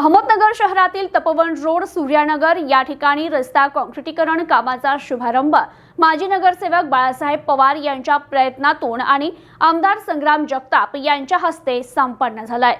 अहमदनगर शहरातील तपोवन रोड सूर्यानगर या ठिकाणी रस्ता काँक्रिटीकरण कामाचा शुभारंभ. माजी नगरसेवक बाळासाहेब पवार यांच्या प्रयत्नातून आणि आमदार संग्राम जगताप यांच्या हस्ते संपन्न झालाय.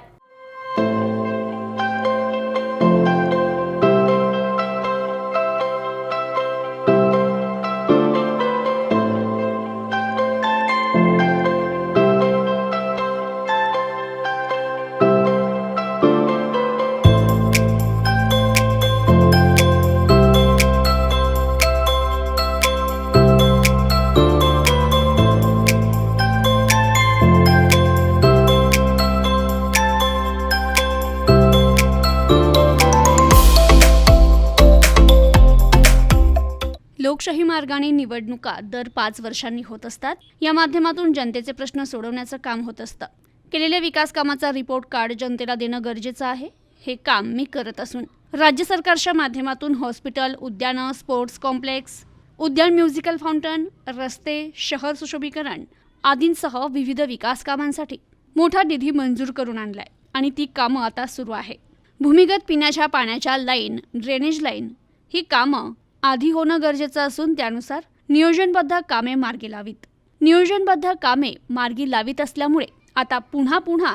लोकशाही मार्गाने निवडणुका दर पाच वर्षांनी होत असतात. या माध्यमातून जनतेचे प्रश्न सोडवण्याचं काम होत असतं. केलेल्या विकास कामाचा रिपोर्ट कार्ड जनतेला देणं गरजेचं आहे. हे काम मी करत असून राज्य सरकारच्या माध्यमातून हॉस्पिटल उद्यानं स्पोर्ट्स कॉम्प्लेक्स उद्यान म्युझिकल फाउंटन रस्ते शहर सुशोभीकरण आदींसह विविध विकास कामांसाठी मोठा निधी मंजूर करून आणलाय आणि ती कामं आता सुरू आहे. भूमिगत पिण्याच्या पाण्याच्या लाईन ड्रेनेज लाईन ही कामं आधी होणं गरजेचं असून त्यानुसार नियोजनबद्ध कामे मार्गी लावीत. नियोजनबद्ध कामे मार्गी लावीत असल्यामुळे आता पुन्हा पुन्हा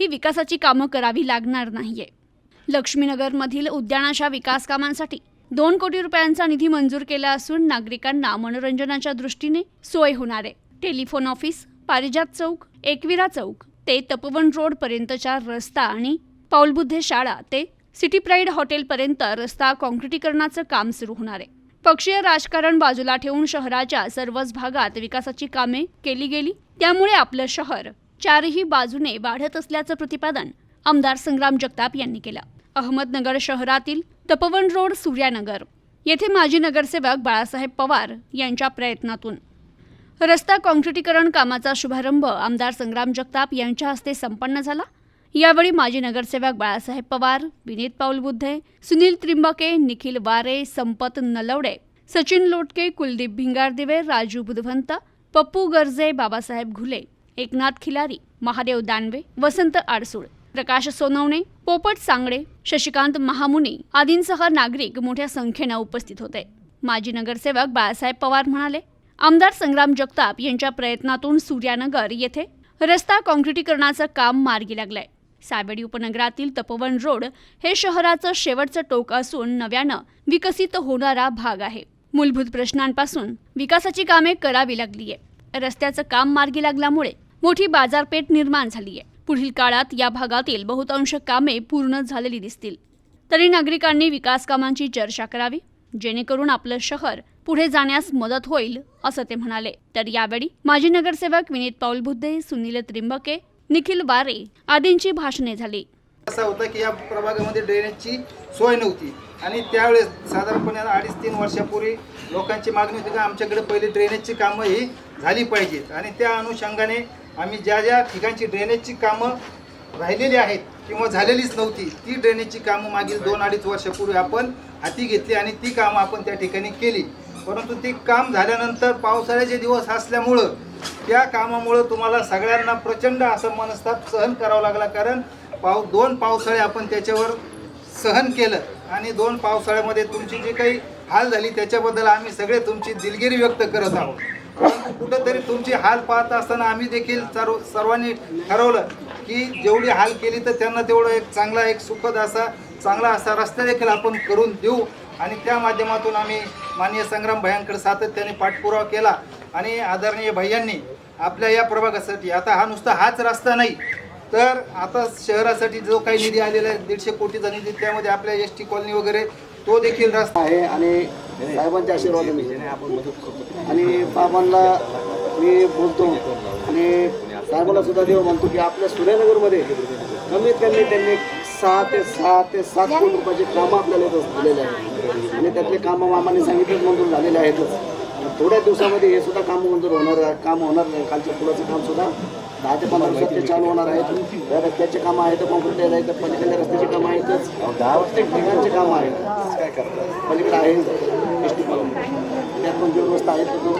ही विकासाची कामं करावी लागणार नाहीये. लक्ष्मीनगरमधील उद्यानाच्या विकास कामांसाठी दोन कोटी रुपयांचा निधी मंजूर केला असून नागरिकांना मनोरंजनाच्या दृष्टीने सोय होणार. आहे टेलिफोन ऑफिस पारिजात चौक एकविरा चौक ते तपवन रोड पर्यंतच्या रस्ता आणि पाऊलबुद्धे शाळा ते सिटी प्राईड हॉटेलपर्यंत रस्ता काँक्रिटीकरणाचं काम सुरू होणार आहे. पक्षीय राजकारण बाजूला ठेवून शहराच्या सर्वच भागात विकासाची कामे केली गेली. त्यामुळे आपलं शहर चारही बाजूने वाढत असल्याचं प्रतिपादन आमदार संग्राम जगताप यांनी केलं. अहमदनगर शहरातील तपवन रोड सूर्यानगर येथे माजी नगरसेवक बाळासाहेब पवार यांच्या प्रयत्नातून. रस्ता काँक्रिटीकरण कामाचा शुभारंभ आमदार संग्राम जगताप यांच्या हस्ते संपन्न झाला. यावेळी माजी नगरसेवक बाळासाहेब पवार विनीत पाऊलबुद्धे सुनील त्रिंबके निखिल वारे संपत नलवडे सचिन लोटके कुलदीप भिंगारदिवे राजू बुधवंत पप्पू गर्जे बाबासाहेब घुले एकनाथ खिलारी महादेव दानवे वसंत आडसूळ प्रकाश सोनवणे पोपट सांगडे शशिकांत महामुनी आदींसह नागरिक मोठ्या संख्येनं उपस्थित होते. माजी नगरसेवक बाळासाहेब पवार म्हणाले आमदार संग्राम जगताप यांच्या प्रयत्नातून सूर्यानगर येथे रस्ता काँक्रिटीकरणाचं काम मार्गी लागलंय. सावेडी उपनगरातील तपोवन रोड हे शहराचं शेवटचं टोक असून नव्यानं विकसित होणारा भाग आहे. मूलभूत प्रश्नांपासून विकासाची कामे करावी लागलीय. रस्त्याचं काम मार्गी लागल्यामुळे मोठी बाजारपेठ निर्माण झालीय. पुढील काळात या भागातील बहुतांश कामे पूर्ण झालेली दिसतील. तरी नागरिकांनी विकास कामांची चर्चा करावी जेणेकरून आपलं शहर पुढे जाण्यास मदत होईल असं ते म्हणाले. तर यावेळी माजी नगरसेवक विनीत पाऊलबुद्धे सुनील त्रिंबके निखिल वारे आदींची भाषणे झाली. असा होता की या प्रभागामध्ये ड्रेनेजची सोय नव्हती. आणि त्यावेळेस साधारणपणे अडीच तीन वर्षापूर्वी लोकांची मागणी होती की आमच्याकडे पहिले ड्रेनेजची कामं ही झाली पाहिजेत. आणि त्या अनुषंगाने आम्ही ज्या ज्या ठिकाणची ड्रेनेजची कामं राहिलेली आहेत किंवा झालेलीच नव्हती ती ड्रेनेजची कामं मागील दोन अडीच वर्षापूर्वी आपण हाती घेतली आणि ती कामं आपण त्या ठिकाणी केली. परंतु ती काम झाल्यानंतर पावसाळ्याचे दिवस असल्यामुळं त्या कामामुळं तुम्हाला सगळ्यांना प्रचंड असं मनस्ताप सहन करावं लागला कारण पाव दोन पावसाळे आपण त्याच्यावर सहन केलं आणि दोन पावसाळ्यामध्ये तुमची जी काही हाल झाली त्याच्याबद्दल आम्ही सगळे तुमची दिलगिरी व्यक्त करत आहोत. परंतु कुठंतरी तुमची हाल पाहत असताना आम्ही देखील सर्व सर्वांनी ठरवलं की जेवढी हाल केली तर त्यांना तेवढं एक चांगला एक सुखद असा चांगला असा रस्ता देखील आपण करून देऊ. आणि त्या माध्यमातून आम्ही माननीय संग्राम भयांकडे सातत्याने पाठपुरावा केला. आणि आदरणीय भैयांनी आपल्या या प्रभागासाठी आता हा नुसता हाच रस्ता नाही तर आता शहरासाठी जो काही निधी आलेला आहे दीडशे कोटीचा निधी त्यामध्ये आपल्या एस टी कॉलनी वगैरे तो देखील रस्ता आहे. आणि साहेबांच्या आशीर्वादाने. आपण मदत करतो आणि बाबांना मी बोलतो आणि साहेबांना सुद्धा देव म्हणतो की आपल्या सूर्यनगरमध्ये कमीत कमी त्यांनी सहा ते सहा ते सात कोटी रुपयाचे कामं आपल्याला इथं दिलेले आहेत. आणि त्यातले कामं मामाने सांगितलेच मंजूर झालेले आहेतच. थोड्या दिवसामध्ये हे सुद्धा काम मंजूर होणार आहे. काम होणार नाही. कालच्या पुलाचं काम सुद्धा दहा ते पंधरा दिवसात ते चालू होणार आहेत. त्या रस्त्याचे कामं आहेत कॉन्क्रीट आहेत पलीकडल्या रस्त्याची कामं आहेतच प्रत्येक ठिकाणचे कामं आहेत. काय करतात पलीकडे आहे. एस टी त्यात पण जो रस्ता आहे तो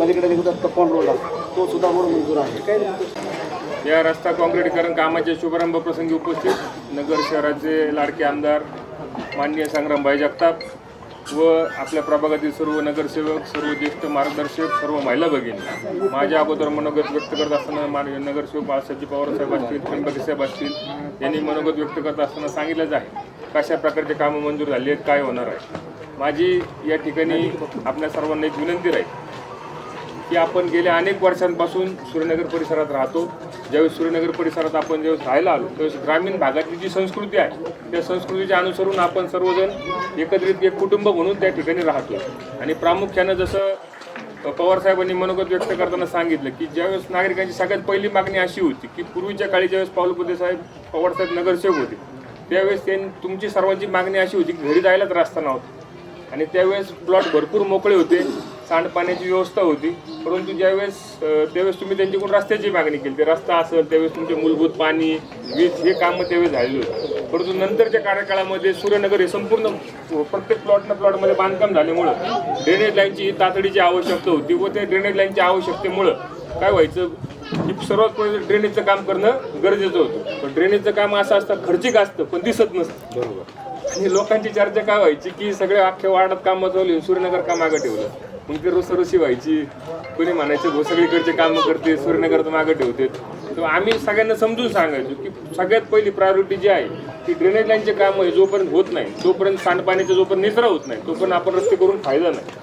पलीकडे निघतात तपन रोडला तो सुद्धा म्हणून मंजूर आहे. काय नाही या रस्ता काँक्रिटीकरण कामाच्या शुभारंभ प्रसंगी उपस्थित नगर शहराचे लाडके आमदार माननीय संग्रामभाई जगताप व आपल्या प्रभागातील सर्व नगरसेवक सर्व ज्येष्ठ मार्गदर्शक सर्व महिला भगिनी. माझ्या अगोदर मनोगत व्यक्त करत असताना माननीय नगरसेवक बाळासाहेबजी पवार साहेब असतील त्र्यंबके साहेब असतील यांनी मनोगत व्यक्त करत असताना सांगितलंच आहे कशा प्रकारचे कामं मंजूर झाली आहेत काय होणार आहे. माझी या ठिकाणी आपल्या सर्वांना एक विनंती राहील की आपण गेल्या अनेक वर्षांपासून सूर्यनगर परिसरात राहतो. ज्यावेळेस सूर्यनगर परिसरात आपण ज्यावेळेस राहायला आलो त्यावेळेस ग्रामीण भागातली जी संस्कृती आहे त्या संस्कृतीच्या अनुसरून आपण सर्वजण एकत्रित एक कुटुंब म्हणून त्या ठिकाणी राहतो. आणि प्रामुख्यानं जसं पवार साहेबांनी मनोगत व्यक्त करताना सांगितलं की ज्यावेळेस नागरिकांची सगळ्यात पहिली मागणी अशी होती की पूर्वीच्या काळी ज्यावेळेस पाऊलपुते साहेब पवार साहेब नगरसेवक होते त्यावेळेस त्यां तुमची सर्वांची मागणी अशी होती की घरी जायलाच रस्ता नव्हता. आणि त्यावेळेस प्लॉट भरपूर मोकळे होते. सांडपाण्याची व्यवस्था होती. परंतु ज्यावेळेस त्यावेळेस तुम्ही त्यांच्याकडून रस्त्याची मागणी केली. ते रस्ता असेल त्यावेळेस तुमचे मूलभूत पाणी वीज हे कामं त्यावेळेस झालेली होती. परंतु नंतरच्या कार्यकाळामध्ये सूर्यनगर हे संपूर्ण प्रत्येक प्लॉटनं प्लॉटमध्ये बांधकाम झाल्यामुळं ड्रेनेज लाईनची तातडीची आवश्यकता होती व त्या ड्रेनेज लाईनच्या आवश्यकतेमुळं काय व्हायचं की सर्वात पहिले ड्रेनेजचं काम करणं गरजेचं होतं. पण ड्रेनेजचं काम असं असतं खर्चिक असतं पण दिसत नसतं. बरोबर. आणि लोकांची चर्चा काय व्हायची की सगळे अख्ख्या वार्डात कामं चालू सूर्यनगर का मागं ठेवलं? मग ते रोसरोशी व्हायची. कोणी म्हणायचे भो सगळीकडचे कामं करते सूर्यनगर तर मागं ठेवते तर आम्ही सगळ्यांना समजून सांगायचो की सगळ्यात पहिली प्रायोरिटी जी आहे की ड्रेनेज लाईनचे काम आहे जोपर्यंत होत नाही तोपर्यंत सांडपाण्याचा जोपर्यंत निचरा होत नाही तोपर्यंत आपण रस्ते करून फायदा नाही.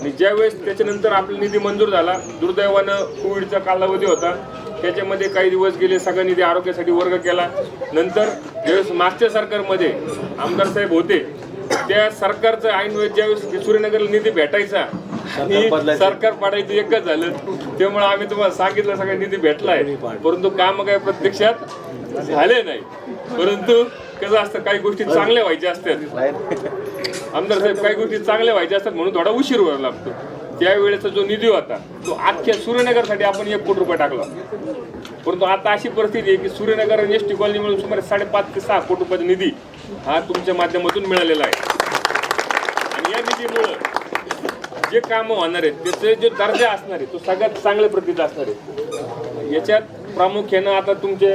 आणि ज्यावेळेस त्याच्यानंतर आपला निधी मंजूर झाला दुर्दैवानं कोविडचा कालावधी होता त्याच्यामध्ये काही दिवस गेले सगळा निधी आरोग्यासाठी वर्ग केला. नंतर ज्यावेळेस मागच्या सरकारमध्ये आमदार साहेब होते त्या सरकारचं ऐन वेळेस ज्यावेळेस सूर्यनगरला निधी भेटायचा आणि सरकार पाडायचं एकच झालं. त्यामुळे आम्ही तुम्हाला सांगितलं सगळं निधी भेटलाय. परंतु काम काय प्रत्यक्षात झाले नाही. परंतु कसं असतं काही गोष्टी चांगल्या व्हायच्या असतात. आमदार साहेब काही गोष्टी चांगल्या व्हायच्या असतात म्हणून थोडा उशीर व्हायला लागतो. त्यावेळेचा जो निधी होता तो अख्ख्या सूर्यनगरसाठी आपण एक कोटी रुपये टाकला. परंतु आता अशी परिस्थिती आहे की सूर्यनगर आणि एस टी कॉलनी मिळून सुमारे साडेपाच ते सहा कोटी रुपयाचा निधी हा तुमच्या माध्यमातून मिळालेला आहे. आणि या निधीमुळं जे कामं होणार आहेत त्याचे जो दर्जा असणार आहे तो सगळ्यात चांगल्या प्रतीचा असणार आहे. याच्यात प्रामुख्यानं आता तुमचे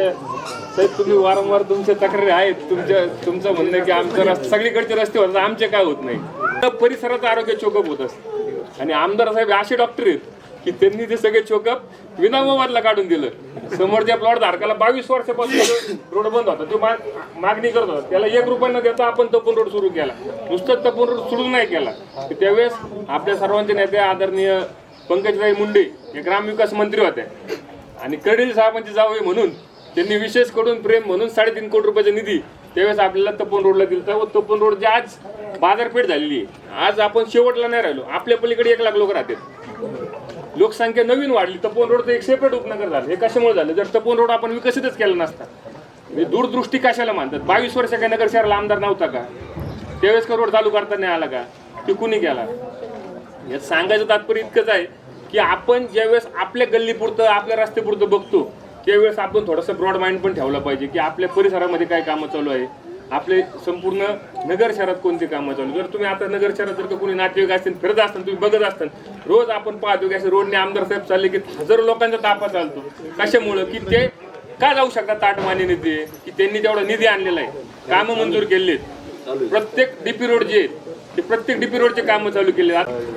साहेब तुम्ही वारंवार तुमच्या तक्रारी आहेत. तुमच्या तुमचं म्हणणं आहे की आमचं रस्ते सगळीकडचे रस्ते होतात आमचे काय होत नाही. तर परिसराचं आरोग्य चोकअप होत असतं. आणि आमदार साहेब असे डॉक्टर आहेत की त्यांनी ते सगळे चोकअप विनामोबादला काढून दिलं. समोरच्या प्लॉट धारकाला बावीस वर्षापासून रोड बंद होता. तो माग- मागणी करत होता. त्याला एक रुपया न देता आपण तपून रोड सुरू केला. नुसतं तपून रोड सुरू नाही केला. त्यावेळेस आपल्या सर्वांचे नेते आदरणीय पंकजभाई मुंडे हे ग्रामविकास मंत्री होते. आणि कडील साहेबांची जावे म्हणून त्यांनी विशेष करून प्रेम म्हणून साडेतीन कोटी रुपयाचा निधी त्यावेळेस आपल्याला तपन रोडला दिला व तपन रोड जे आज बाजारपेठ झालेली आहे. आज आपण शेवटला नाही राहिलो. आपल्या पलीकडे एक लाख लोक राहतात. लोकसंख्या नवीन वाढली तपोन रोड तर एक सेपरेट उपनगर झालं. हे कशामुळे झालं? जर तपोन रोड आपण विकसितच केला नसता म्हणजे दूरदृष्टी कशाला मानतात? बावीस वर्ष काही नगर शहराला आमदार नव्हता का? त्यावेळेस का रोड चालू करता नाही आला का? ते कुणी केला? यात सांगायचं तात्पर्य इतकंच आहे की आपण ज्यावेळेस आपल्या गल्लीपुरतं आपल्या रस्त्यापुरतं बघतो त्यावेळेस आपण थोडंसं ब्रॉड माइंड पण ठेवलं पाहिजे की आपल्या परिसरामध्ये काय कामं चालू आहे. आपले संपूर्ण नगर शहरात कोणते कामं चालू जर तुम्ही आता नगर शहरात जर का कोणी नातेवाईक असतील फिरत असताना तुम्ही बघत असताना रोज आपण पाहतो की असे रोडने आमदार साहेब चालले की हजारो लोकांचा तापा चालतो. कशामुळं? की ते का जाऊ शकतात ताटमाने निधी? की त्यांनी तेवढा निधी आणलेला आहे कामं मंजूर केलेत प्रत्येक डीपी रोड जे ते प्रत्येक डीपी रोडचे कामं चालू केले आहेत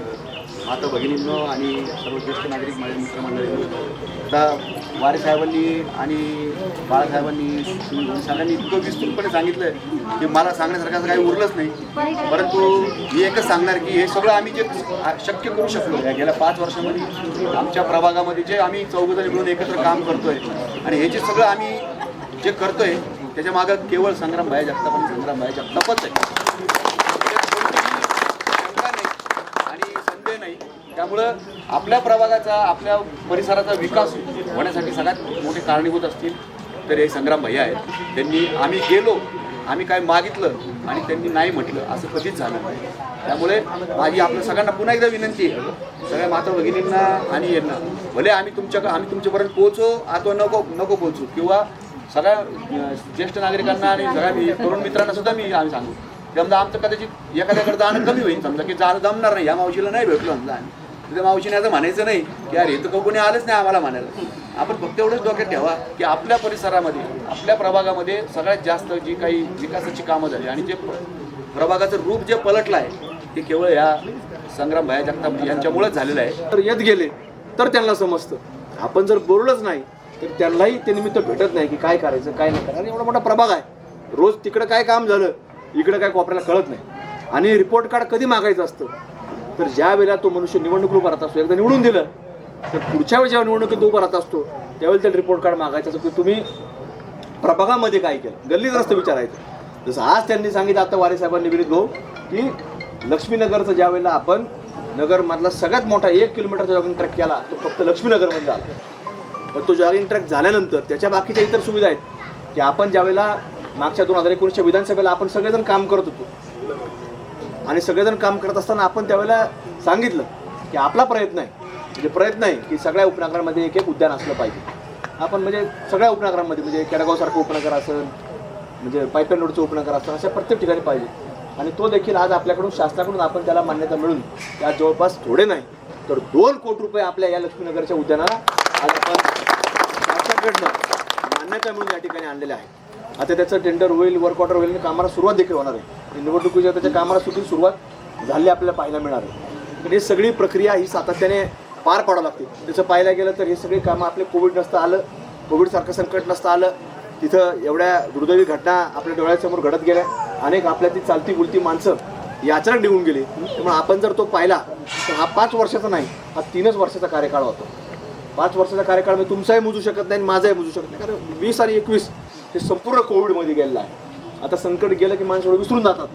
माता भगिनींनो आणि सर्व ज्येष्ठ नागरिक माझ्या मित्रमंडळी आता वारे साहेबांनी आणि बाळासाहेबांनी सगळ्यांनी इतकं विस्तृतपणे सांगितलं की मला सांगण्यासारखं काही उरलंच नाही. परंतु मी एकच सांगणार की हे सगळं आम्ही जे शक्य करू शकलो या गेल्या पाच वर्षामध्ये आमच्या प्रभागामध्ये जे आम्ही चौघजणी मिळून एकत्र काम करतोय आणि हे जे सगळं आम्ही जे करतोय त्याच्या मागं केवळ संग्राम भाया जगताप आणि संग्राम भाया जगतापच आहे. आणि संदेह नाही. त्यामुळं आपल्या प्रभागाचा आपल्या परिसराचा विकास होण्यासाठी सगळ्यात मोठे कारणीभूत असतील तर हे संग्राम भैया आहेत. त्यांनी आम्ही गेलो आम्ही काय मागितलं आणि त्यांनी नाही म्हटलं असं कधीच झालं नाही. त्यामुळे माझी आपल्या सगळ्यांना पुन्हा एकदा विनंती आहे. सगळ्या माता भगिनींना आणि यांना भले आम्ही तुमच्या आम्ही तुमच्यापर्यंत पोहोचो अथवा नको नको पोहोचू किंवा सगळ्या ज्येष्ठ नागरिकांना आणि सगळ्या मी- तरुण मित्रांना सुद्धा मी आम्ही सांगू. समजा आमचं कदाचित एखाद्याकडे जाणं कमी होईल. समजा की जाणं जमणार नाही. या मावशीला नाही भेटलो समजा आम्ही. त्या मावशीने असं म्हणायचं नाही की अरे तर कोणी आलंच नाही आम्हाला म्हणायला. आपण फक्त एवढंच डोक्यात ठेवा की आपल्या परिसरामध्ये आपल्या प्रभागामध्ये सगळ्यात जास्त जी काही विकासाची कामं झाली आणि जे प्रभागाचं रूप जे पलटलं आहे ते केवळ या संग्राम भाया जगताप यांच्यामुळेच झालेलं आहे. तर येत गेले तर त्यांना समजतं. आपण जर बोललोच नाही तर त्यांनाही ते निमित्त भेटत नाही की काय करायचं काय नाही करायचं. आणि एवढा मोठा प्रभाग आहे. रोज तिकडं काय काम झालं इकडं काय कोपऱ्याला कळत नाही. आणि रिपोर्ट कार्ड कधी मागायचं असतं? तर ज्या वेळेला तो मनुष्य निवडणूक उभा राहत असतो एकदा निवडून दिलं तर पुढच्या वेळी जेव्हा निवडणुकीत उभा राहत असतो त्यावेळी त्याला रिपोर्ट कार्ड मागायचं की तुम्ही प्रभागामध्ये काय केलं? गल्लीत रस्ते विचारायचं. जसं आज त्यांनी सांगितलं आता वारे साहेबांनी विरुद्ध भाऊ की लक्ष्मीनगरचं ज्या वेळेला आपण नगरमधला सगळ्यात मोठा एक किलोमीटरचा जॉगिंग ट्रॅक केला तो फक्त लक्ष्मीनगरमध्ये झाला. पण तो जॉगिंग ट्रॅक झाल्यानंतर त्याच्या बाकीच्या इतर सुविधा आहेत की आपण ज्यावेळेला मागच्या दोन हजार एकोणीसच्या विधानसभेला आपण सगळेजण काम करत होतो आणि सगळेजण काम करत असताना आपण त्यावेळेला सांगितलं की आपला प्रयत्न आहे. म्हणजे प्रयत्न आहे की सगळ्या उपनगरांमध्ये एक एक उद्यान असलं पाहिजे. आपण म्हणजे सगळ्या उपनगरांमध्ये म्हणजे केडगावसारखं उपनगर असेल म्हणजे पायपलाईन रोडचं उपनगर असेल अशा प्रत्येक ठिकाणी पाहिजे. आणि तो देखील आज आपल्याकडून शासनाकडून आपण त्याला मान्यता मिळून त्या जवळपास थोडे नाही तर दोन कोटी रुपये आपल्या या लक्ष्मीनगरच्या उद्यानाला आज आपण शासनाकडनं मान्यता मिळून या ठिकाणी आणलेल्या आहे आता त्याचं टेंडर होईल वर्क ऑर्डर होईल आणि कामाला सुरुवात देखील होणार आहे. निवडणुकीच्या त्याच्या कामाला सुद्धा सुरुवात झाली आपल्याला पाहायला मिळणार आहे. ही सगळी प्रक्रिया ही सातत्याने पार पाडावं लागते. त्याचं पाहायला गेलं तर हे सगळी कामं आपले कोविड नसतं आलं कोविडसारखं संकट नसतं आलं. तिथं एवढ्या दुर्दैवी घटना आपल्या डोळ्यासमोर घडत गेल्या. अनेक आपल्या ती चालती बुलती माणसं याच्यात निघून गेली. त्यामुळे आपण जर तो पाहिला तर हा पाच वर्षाचा नाही हा तीनच वर्षाचा कार्यकाळ होतो. पाच वर्षाचा कार्यकाळ मी तुमचाही मोजू शकत नाही आणि माझाही मोजू शकत नाही. कारण वीस आणि एकवीस हे संपूर्ण कोविडमध्ये गेलेलं आहे. आता संकट गेलं की माणसं विसरून जातात.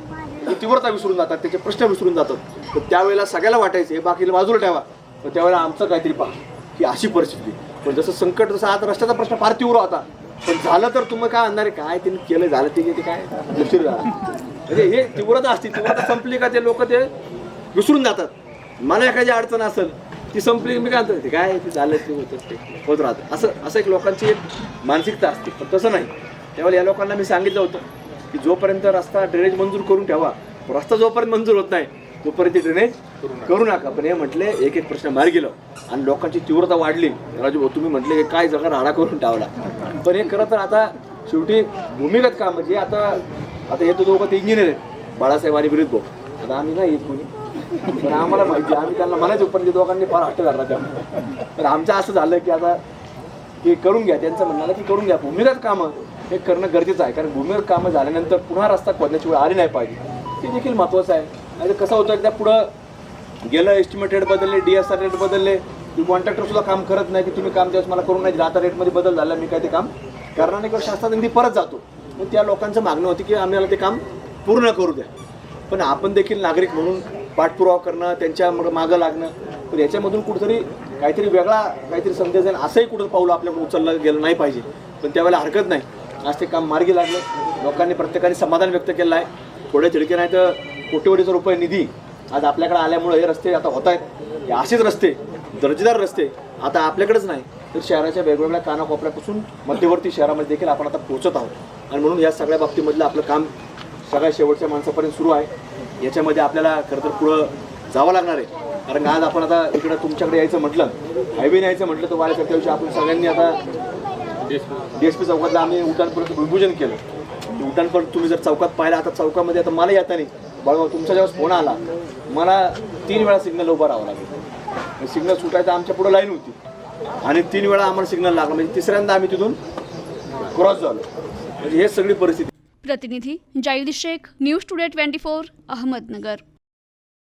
त्याची तीव्रता विसरून जातात त्याचे प्रश्न विसरून जातात. तर त्यावेळेला सगळ्याला वाटायचं हे बाकीला बाजूला ठेवा. तर त्यावेळेला आमचं काहीतरी पहा की अशी परिस्थिती. पण जसं संकट जसं आता रस्त्याचा प्रश्न फार तीव्र होता पण झालं तर तुम्ही काय आणणार आहे? काय त्यांनी केलं झालं ते ते काय? उशीर झालं. म्हणजे हे तीव्रता असते तीव्रता संपली का ते लोक ते विसरून जातात. मला एखादी अडचण असेल ती संपली मी काय ते काय ते झालं ते होतं ते होत राहतं. असं असं एक लोकांची एक मानसिकता असते पण तसं नाही. त्यावेळेला या लोकांना मी सांगितलं होतं की जोपर्यंत रस्ता ड्रेनेज मंजूर करून ठेवा रस्ता जोपर्यंत मंजूर होत नाही तोपर्यंत ड्रेनेज करू नका. पण हे म्हटले एक एक प्रश्न मार्गी लाव. आणि लोकांची तीव्रता वाढली. राजू भाऊ तुम्ही म्हटले की काय जगा राडा करून ठेवला पण हे खरं तर आता शेवटी भूमिगत काम म्हणजे आता आता हे दोघं ते इंजिनियर आहेत. बाळासाहेब आणि विरुद्ध भाऊ. आता आम्ही नाही येत कोणी. पण आम्हाला माहिती आहे, आम्ही त्यांना म्हणायचो पण ते दोघांनी फार हट्ट धरला त्यामुळे. पण आमचं असं झालं की आता हे करून घ्या. त्यांचं म्हणणं की करून घ्या. भूमिगत कामं. हे करणं गरजेचं आहे. कारण भूमीवर कामं झाल्यानंतर पुन्हा रस्ता खोदण्याची वेळ आली नाही पाहिजे. ते देखील महत्त्वाचं आहे. आणि कसं होतं एकदा पुढं गेलं एस्टिमेट रेट बदलले डी एस आर रेट बदलले कॉन्ट्रॅक्टरसुद्धा काम करत नाही की तुम्ही काम त्यावेळेस मला करून नाही आता रेटमध्ये बदल झाला मी काय ते काम करणार नाही किंवा शासनात निधी परत जातो. मग त्या लोकांचं मागणं होती की आम्हाला ते काम पूर्ण करू द्या. पण आपण देखील नागरिक म्हणून पाठपुरावा करणं त्यांच्या मग मागं लागणं तर याच्यामधून कुठेतरी काहीतरी वेगळा काहीतरी संदेश जाईल असंही कुठं पाऊल आपल्याकडून उचललं गेलं नाही पाहिजे. पण त्यावेळेला हरकत नाही. आज ते काम मार्गी लागलं. लोकांनी प्रत्येकाने समाधान व्यक्त केलं आहे. थोडे झिडके नाही तर कोट्यवधीचा रुपये निधी आज आपल्याकडे आल्यामुळे हे रस्ते आता होत आहेत. हे असेच रस्ते दर्जेदार रस्ते आता आपल्याकडेच नाही. तर शहराच्या वेगवेगळ्या कानाकोपऱ्यापासून मध्यवर्ती शहरामध्ये देखील आपण आता पोहोचत आहोत. आणि म्हणून या सगळ्या बाबतीमधलं आपलं काम सगळ्या शेवटच्या माणसापर्यंत सुरू आहे. याच्यामध्ये आपल्याला खरं तर पुढं जावं लागणार आहे. कारण आज आपण आता इकडं तुमच्याकडे यायचं म्हटलं हायवे यायचं म्हटलं तर वाऱ्याच्या दिवशी आपण सगळ्यांनी आता डी एस पी चौकातलं आम्ही उड्डाणपर्यंत भूमिपूजन केलं. म्हणजे उड्डाणपर्यंत तुम्ही जर चौकात पाहिला आता चौकामध्ये आता मला येता नाही बळगाव तुमचा जेव्हा फोन आला मला तीन वेळा सिग्नल उभं राहावं लागेल. सिग्नल सुटायचं आमच्या पुढं लाईन होती. आणि तीन वेळा आम्हाला सिग्नल लागला. म्हणजे तिसऱ्यांदा आम्ही तिथून क्रॉस झालो. म्हणजे हे सगळी परिस्थिती. प्रतिनिधी Zaid Shaikh news today twenty four Ahmednagar.